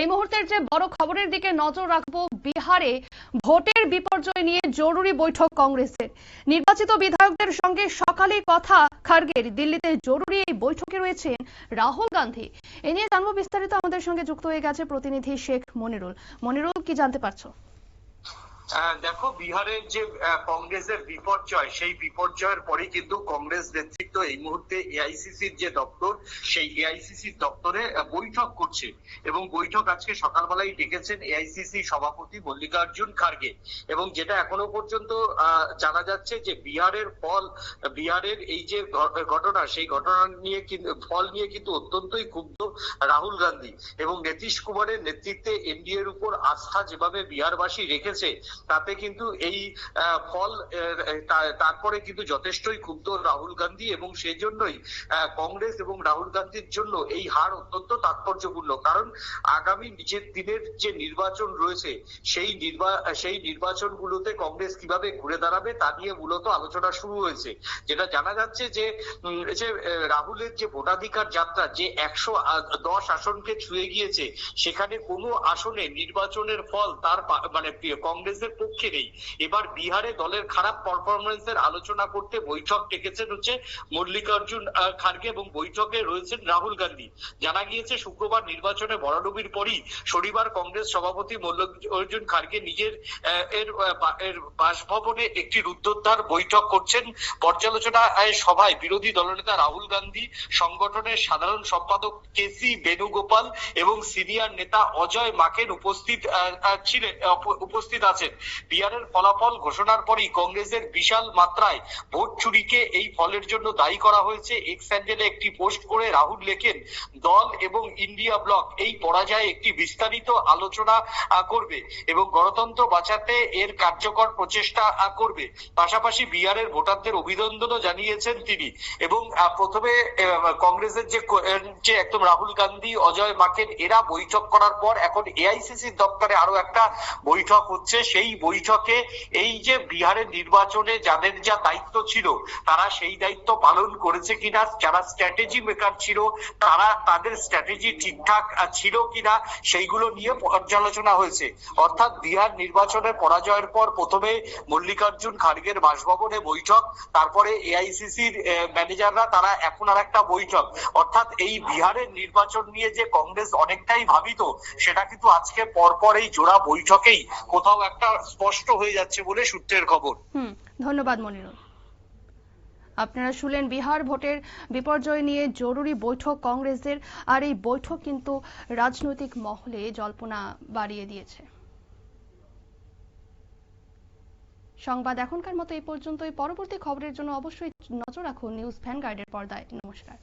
এই মুহূর্তের যে বড় খবরের দিকে নজর রাখব বিহারে ভোটের বিপর্যয় নিয়ে জরুরি বৈঠক কংগ্রেসের। নির্বাচিত বিধায়কদের সঙ্গে সকালে কথা খার্গের। দিল্লিতে জরুরি এই বৈঠকে রয়েছেন রাহুল গান্ধী। এ নিয়ে জানব বিস্তারিত আমাদের সঙ্গে যুক্ত হয়ে গেছে প্রতিনিধি শেখ মনিরুল। মনিরুল, কি জানতে পারছ? দেখো, বিহারের যে কংগ্রেসের বিপর্যয়, সেই বিপর্যয়ের পরে কিন্তু কংগ্রেস নেতৃত্ব এই মুহূর্তে এআইসিসির যে দপ্তর, সেই এআইসিসির দপ্তরে বৈঠক করছে। এবং বৈঠক আজকে সকালবেলায় ডেকেছেন এআইসিসি সভাপতি মল্লিকার্জুন খার্গে। এবং যেটা এখনও পর্যন্ত জানা যাচ্ছে যে বিহারের ফল, বিহারের এই যে ঘটনা, সেই ঘটনা নিয়ে ফল নিয়ে কিন্তু অত্যন্তই ক্ষুব্ধ রাহুল গান্ধী। এবং নীতিশ কুমারের নেতৃত্বে এনডিএর উপর আস্থা যেভাবে বিহারবাসী রেখেছে তাতে কিন্তু এই ফল তারপরে কিন্তু যথেষ্টই ক্ষুব্ধ রাহুল গান্ধী এবং সেই জন্যই কংগ্রেস এবং রাহুল গান্ধীর জন্য এই হার অত্যন্ত তাৎপর্যপূর্ণ। কারণ আগামী নিজের দিনের যে নির্বাচন রয়েছে, সেই সেই নির্বাচনগুলোতে কংগ্রেস কীভাবে ঘুরে দাঁড়াবে তা নিয়ে মূলত আলোচনা শুরু হয়েছে। যেটা জানা যাচ্ছে যে যে রাহুলের যে ভোটাধিকার যাত্রা, যে একশো দশ আসনকে ছুঁয়ে গিয়েছে, সেখানে কোনো আসনে নির্বাচনের ফল তার মানে পি- কংগ্রেসের পক্ষে নেই। এবার বিহারে দলের খারাপ পারফরমেন্সের আলোচনা করতে বৈঠক ডেকেছেন হচ্ছে মল্লিকার্জুন খার্গে এবং বৈঠকে রয়েছেন রাহুল গান্ধী। জানা গিয়েছে, শুক্রবার নির্বাচনে বড়ডুবির পরই শনিবার কংগ্রেস সভাপতি মল্লিকার্জুন খার্গে নিজের এর বাসভবনে একটি রুদ্ধদ্বার বৈঠক করছেন। পর্যালোচনা সভায় বিরোধী দলনেতা রাহুল গান্ধী, সংগঠনের সাধারণ সম্পাদক কেসি বেণুগোপাল এবং সিনিয়র নেতা অজয় মাকেন উপস্থিত ছিলেন উপস্থিত আছেন। বিহারের ফলাফল ঘোষণার পরই কংগ্রেসের বিশাল মাত্রায় ভোট চুরিকে এই ফলের জন্য দায়ী করা হয়েছে। এক্স হ্যান্ডেলে একটি পোস্ট করে রাহুল লেখেন, দল এবং ইন্ডিয়া ব্লক এই পরাজয়ে একটি বিস্তারিত আলোচনা করবে এবং গণতন্ত্র বাঁচাতে এর কার্যকর প্রচেষ্টা করবে। পাশাপাশি বিহারের ভোটারদের অভিনন্দনও জানিয়েছেন তিনি এবং প্রথমে কংগ্রেসের যে যে একদম রাহুল গান্ধী, অজয় মাকেন, এরা বৈঠক করার পর এখন এআইসিসির দপ্তরে আরও একটা বৈঠক হচ্ছে। সেই বৈঠকে এই যে বিহারের নির্বাচনে যাদের যা দায়িত্ব ছিল, তারা সেই দায়িত্ব পালন করেছে কিনা, যারা স্ট্র্যাটেজি মেকার ছিল, তারা তাদের স্ট্র্যাটেজি ঠিকঠাক ছিল কিনা, সেইগুলো নিয়ে পর্যালোচনা হয়েছে। অর্থাৎ বিহার নির্বাচনের পরাজয়ের পর প্রথমে মল্লিকার্জুন খার্গের বাসভবনে বৈঠক, তারপরে এআইসিসির ম্যানেজাররা, তারা এখন আর একটা বৈঠক। অর্থাৎ এই বিহারের নির্বাচন নিয়ে যে কংগ্রেস অনেকটাই ভাবিত, সেটা কিন্তু আজকে পরপর এই জোড়া বৈঠকেই কোথাও একটা স্পষ্ট হয়ে যাচ্ছে বলে সূত্রের খবর। ধন্যবাদ মনিরুল। আপনারা শুনলেন বিহার ভোটের বিপর্যয় নিয়ে জরুরি বৈঠক কংগ্রেসের, আর এই বৈঠক কিন্তু রাজনৈতিক মহলে জল্পনা বাড়িয়ে দিয়েছে। সংবাদ এখনকার মতো এই পর্যন্তই। পরবর্তী খবরের জন্য অবশ্যই নজর রাখুন নিউজ ভ্যানগার্ডের পর্দায়। নমস্কার।